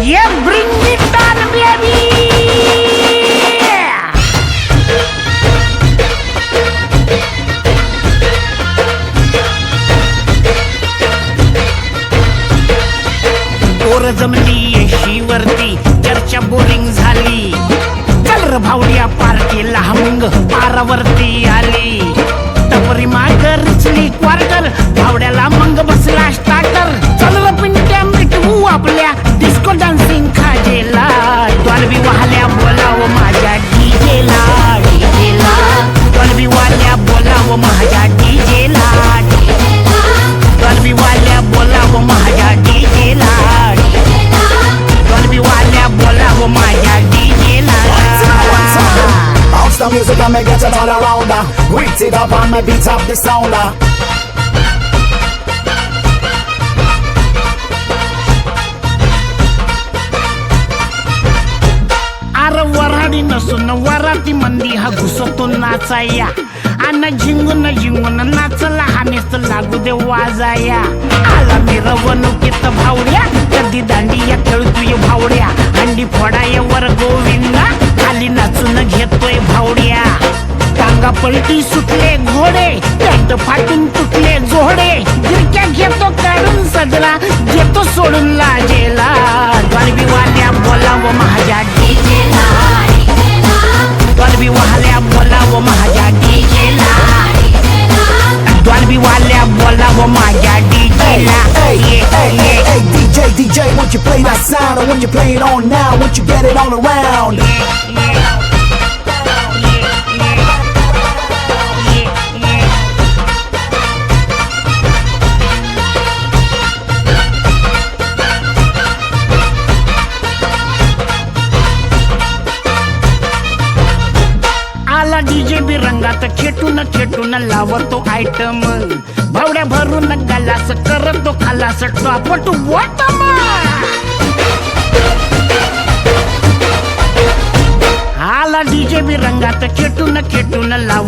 Yeah, bring it on, baby! पोर जमली येशीवरती चर्चा बोरिंग झाली चल र भावड्या पार्टीला हमंग पारावरती आली मिटवू आपल्या डिस्को डान्सिंग खाजेला डॉल्बी वाहल्या बोलाव माझ्या डीजेला डीजेला डॉल्बी वाल्या बोलाव माझ्या डीजेला डॉल्बी वाल्या बोलाव माझ्या डीजेला डॉल्बी वाल्या बोलाव माझ्या डीजेला Bounce the music and make it all around her. Greet it up and me beat up the sounder. नसून वराती मंदी हा घुसतो नाचाया अन झिंगून झिंगून नाचला हा नुसत लागू दे वाजाया. आला मिरवणुकीत भावड्या कधी दांडिया खेळतोय भावड्या. हंडी फोडाय वर गोविंदा खाली नाचून घेतोय भावड्या. टांगा पलटी सुटले घोडे त्यात फाटून तुटले जोडे. गिरक्या घेतो काढून सजला घेतो सोडून लाजे. Hey, hey, hey, hey, DJ, DJ, what you play that sound? Or what you play it on now, what you get it all around? आला डीजे बी रंगात खेटून खेटून लावतो आयटम भावड्या भरून गालास करतो खालास टॉपट बॉटम आला डीजे बी रंगात खेटून खेटून लाव